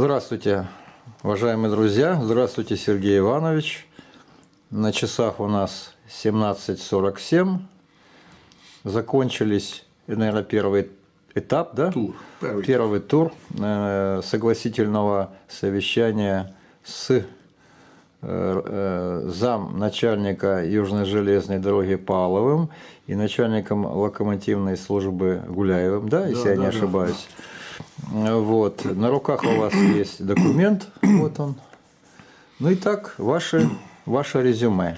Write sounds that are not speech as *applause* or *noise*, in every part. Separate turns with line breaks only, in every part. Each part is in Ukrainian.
Здравствуйте, уважаемые друзья. Здравствуйте, Сергей Иванович. На часах у нас 17.47. Закончились, наверное, первый этап, да?
Тур. Первый.
Первый тур э, согласительного совещания с э, э, зам начальника Южной железной дороги Павловым и начальником локомотивной службы Гуляевым, да, если
Да,
я
да,
не
да.
Вот. На руках у вас есть документ. Вот он. Ну и так, ваше, ваше резюме.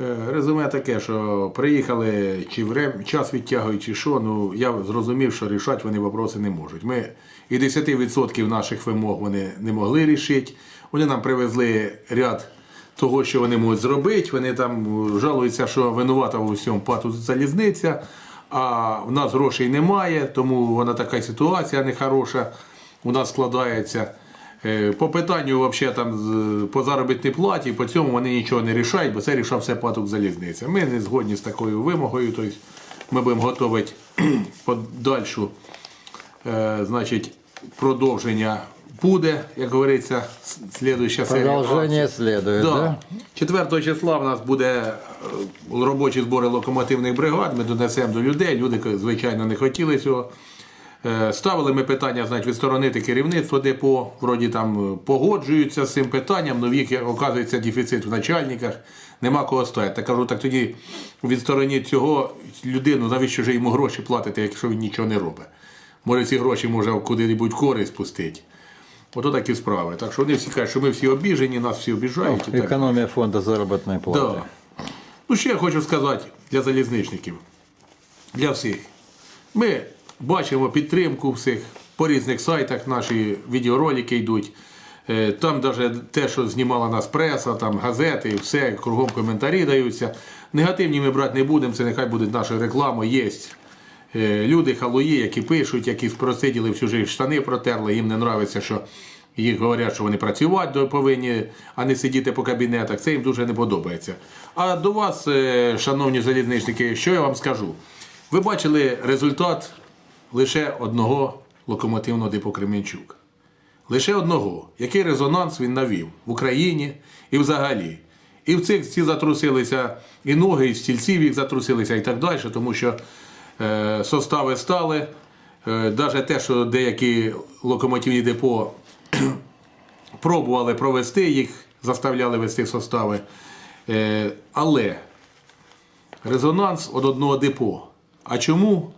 Е, Резюме таке, що приїхали, чи врем, час відтягують, чи що, ну я зрозумів, що рішати вони вопроси не можуть. Ми і 10% наших вимог вони не могли рішити. Вони нам привезли ряд того, що вони можуть зробити. Вони там жалуються, що винувата у всьому пату залізниця, а в нас грошей немає, тому вона така ситуація нехороша у нас складається. Е, По питанню взагалі, там, по заробітній платі, по цьому вони нічого не рішають, бо це рішав все паток залізниця. Ми не згодні з такою вимогою, тобто ми будемо готувати *clears throat* подальшу е, значить, продовження буде, як говориться, слідуюча серія.
Продолжение
акцій.
следует, да?
Да. 4 числа в нас буде е, робочі збори локомотивних бригад. Ми донесемо до людей. Люди, звичайно, не хотіли цього. Е, Ставили ми питання, значить, відсторонити керівництво депо, вроді там е, погоджуються з цим питанням, але в їх оказується дефіцит в начальниках, нема кого стояти. Так кажу, так тоді відстороніть цього людину, навіщо ж йому гроші платити, якщо він нічого не робить. Може, ці гроші може куди-небудь користь пустити. Ото такі справи. Так що вони всі кажуть, що ми всі обіжені, нас всі обіжають. і так.
Экономия фонда заработной платы.
Да. Ну, ще я хочу сказати для залізничників, для всіх. Ми бачимо підтримку всіх по різних сайтах, наші відеоролики йдуть. Е, Там навіть те, що знімала нас преса, там газети, все, кругом коментарі даються. Негативні ми брати не будемо, це нехай буде наша реклама, є. Е, Люди халуї, які пишуть, які просиділи всю життя, штани протерли, їм не подобається, що їх говорять, що вони працювати повинні, а не сидіти по кабінетах. Це їм дуже не подобається. А до вас, е, шановні залізничники, що я вам скажу? Ви бачили результат лише одного локомотивного депо Кременчук. Лише одного. Який резонанс він навів в Україні і взагалі. І в цих всі затрусилися і ноги, і стільців їх затрусилися і так далі, тому що состави стали. Е, навіть те, що деякі локомотивні депо *clears throat* пробували провести, їх заставляли вести состави. Е, але резонанс від одного депо. А чому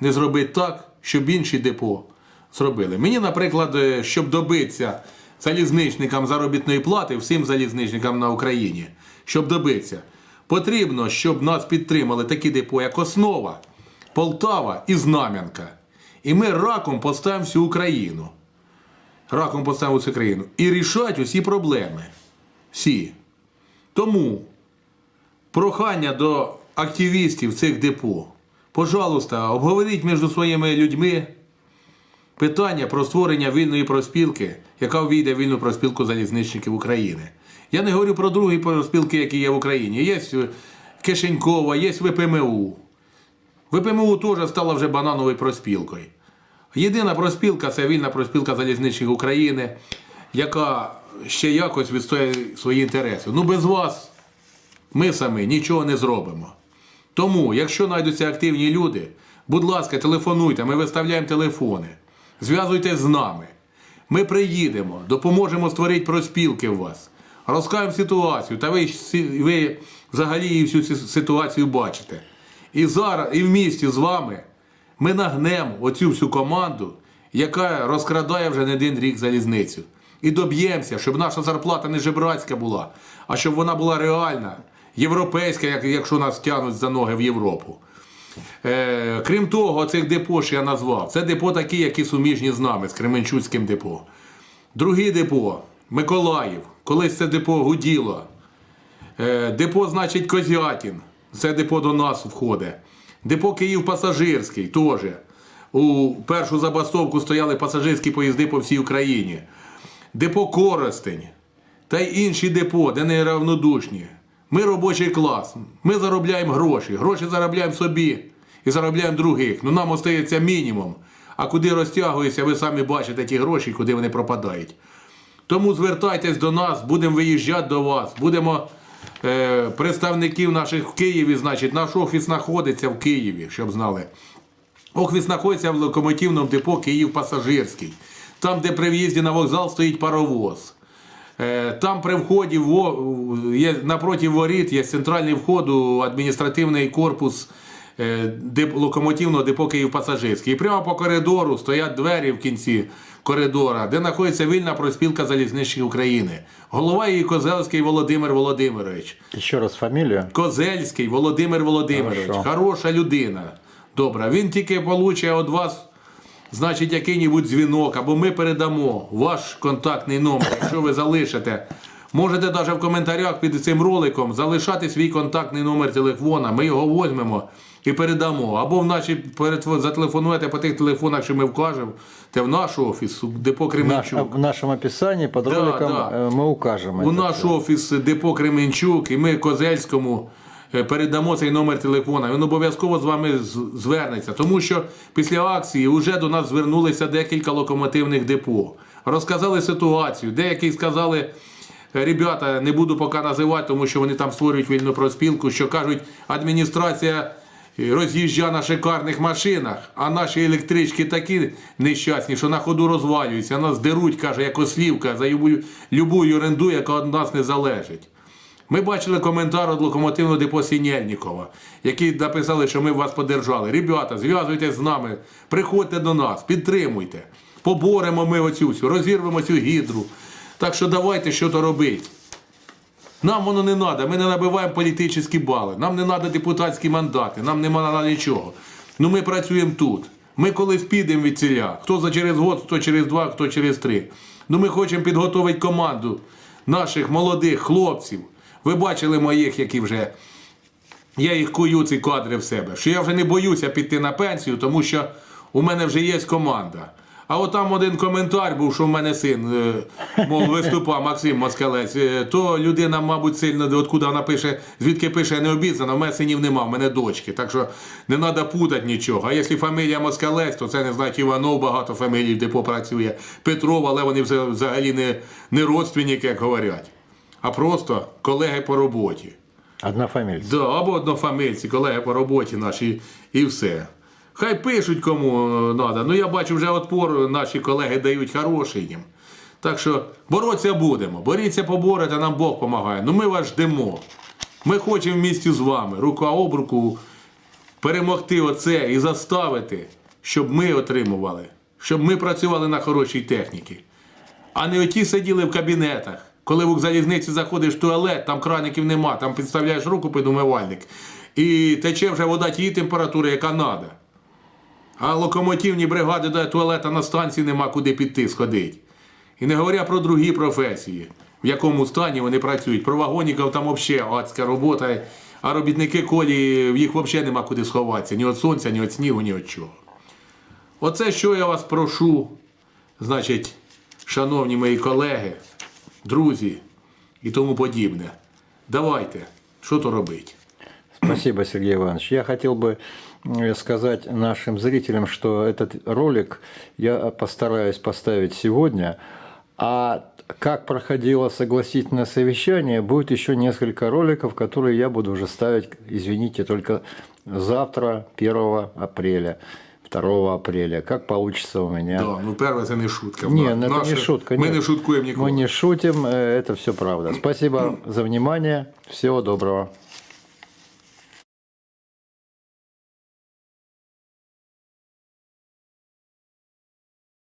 не зробити так, щоб інші депо зробили? Мені, наприклад, е, щоб добитися залізничникам заробітної плати, всім залізничникам на Україні, щоб добитися, потрібно, щоб нас підтримали такі депо, як Основа, Полтава і Знам'янка. І ми раком поставимо всю Україну. Раком поставимо всю країну. І рішать усі проблеми. Всі. Тому прохання до активістів цих депо. Пожалуйста, обговоріть між своїми людьми питання про створення вільної проспілки, яка увійде в вільну проспілку залізничників України. Я не говорю про другі проспілки, які є в Україні. Є Кишенькова, є ВПМУ. ВПМУ теж стала вже банановою проспілкою. Єдина проспілка це вільна проспілка залізничних України, яка ще якось відстоює свої інтереси. Ну без вас ми самі нічого не зробимо. Тому, якщо знайдуться активні люди, будь ласка, телефонуйте, ми виставляємо телефони. Зв'язуйтесь з нами. Ми приїдемо, допоможемо створити проспілки у вас, розкажемо ситуацію, та ви, ви взагалі всю ситуацію бачите. І зараз, і в місті з вами ми нагнемо оцю всю команду, яка розкрадає вже не один рік залізницю. І доб'ємося, щоб наша зарплата не жебрацька була, а щоб вона була реальна, європейська, якщо нас тягнуть за ноги в Європу. Е, крім того, цих депо, що я назвав, це депо такі, які суміжні з нами, з Кременчуцьким депо. Друге депо Миколаїв. Колись це депо гуділо. Е, депо, значить, Козятін. Це депо до нас входить. Депо Київ пасажирський теж. У першу забастовку стояли пасажирські поїзди по всій Україні. Депо Коростень та й інші депо, де не равнодушні. Ми робочий клас. Ми заробляємо гроші. Гроші заробляємо собі і заробляємо других. Ну нам остається мінімум. А куди розтягується, ви самі бачите ті гроші, куди вони пропадають. Тому звертайтесь до нас, будемо виїжджати до вас, будемо представників наших в Києві, значить, наш офіс знаходиться в Києві, щоб знали. Офіс знаходиться в локомотивному депо Київ Пасажирський. Там, де при в'їзді на вокзал стоїть паровоз. Е, Там при вході напроти воріт є центральний вход у адміністративний корпус е, локомотивного депо Київ Пасажирський. І прямо по коридору стоять двері в кінці коридора, де знаходиться вільна проспілка залізничних України. Голова її Козелський Володимир Володимирович.
Еще раз фамилию.
Козельський Володимир Володимирович,
Хорошо.
хороша людина. Добре, він тільки получає від вас, значить, який-небудь дзвінок, або ми передамо ваш контактний номер, якщо ви залишите. Можете навіть в коментарях під цим роликом залишати свій контактний номер телефона, ми його візьмемо і передамо. Або в наші перетв- зателефонуєте по тих телефонах, що ми вкажемо, те в наш офіс, у депо
Наш-
Кременчук.
в нашем описании под
Да,
роликом
да.
э, мы укажем.
У
это
наш
всё.
офіс депо Кременчук, і ми Козельському е, передамо цей номер телефона. Він обов'язково з вами з- звернеться, тому що після акції вже до нас звернулися декілька локомотивних депо. Розказали ситуацію. Деякі сказали. «Е, Ребята, не буду поки називати, тому що вони там створюють вільну проспілку, що кажуть, адміністрація е, роз'їжджа на шикарних машинах, а наші електрички такі нещасні, що на ходу розвалюються, нас деруть, каже, як ослівка за любу, любу оренду, яка від нас не залежить. Ми бачили коментар від локомотивного депо Сінєльнікова, які написали, що ми вас подержали. Ребята, зв'язуйтесь з нами, приходьте до нас, підтримуйте. Поборемо ми оцю розірвемо цю гідру. Так що давайте що то робити. Нам воно не треба, ми не набиваємо політичні бали, нам не треба депутатські мандати, нам не треба нічого. Ну ми працюємо тут. Ми колись підемо від ціля. Хто за через год, хто через два, хто через три. Ну ми хочемо підготувати команду наших молодих хлопців. Ви бачили моїх, які вже. Я їх кую ці кадри в себе. Що я вже не боюся піти на пенсію, тому що у мене вже є команда. А от там один коментар був, що в мене син, е, мов виступав Максим Москалець, е, то людина, мабуть, сильно откуда вона пише, звідки пише не обізнана, в мене синів нема, в мене дочки. Так що не треба путати нічого. А якщо фамілія Москалець, то це не значить Іванов, багато фамілій, де попрацює, Петров, але вони вза- взагалі не, не родственники, як говорять, а просто колеги по роботі.
Однофамильцы.
Да, або однофамильці, колеги по роботі наші, і все. Хай пишуть кому треба. Ну я бачу, вже отпор наші колеги дають хороший їм. Так що боротися будемо. Боріться поборете, нам Бог допомагає. Ну ми вас ждемо. Ми хочемо в місті з вами, рука об руку, перемогти оце і заставити, щоб ми отримували, щоб ми працювали на хорошій техніці. А не оті сиділи в кабінетах. Коли в залізниці заходиш в туалет, там краників нема, там підставляєш руку під умивальник. І тече вже вода тієї температури, яка треба. А локомотивні бригади до туалета на станції нема куди піти сходити. І не говоря про другі професії, в якому стані вони працюють. Про вагоніків там взагалі адська робота, а робітники колі, в їх взагалі нема куди сховатися. Ні від сонця, ні від снігу, ні від чого. Оце що я вас прошу, значить, шановні мої колеги, друзі і тому подібне. Давайте, що то робити?
Спасибо, Сергей Иванович. Я хотел бы э, сказать нашим зрителям, что этот ролик я постараюсь поставить сегодня, а как проходило согласительное совещание, будет еще несколько роликов, которые я буду уже ставить, извините, только завтра, 1 апреля, 2 апреля. Как получится у меня.
Да, ну перше це не шутка.
Не, ну это
Наше-
не шутка. Нет.
не шуткуємо ніколи.
Мы не шутим, э, это все правда. Спасибо за внимание. Всего доброго.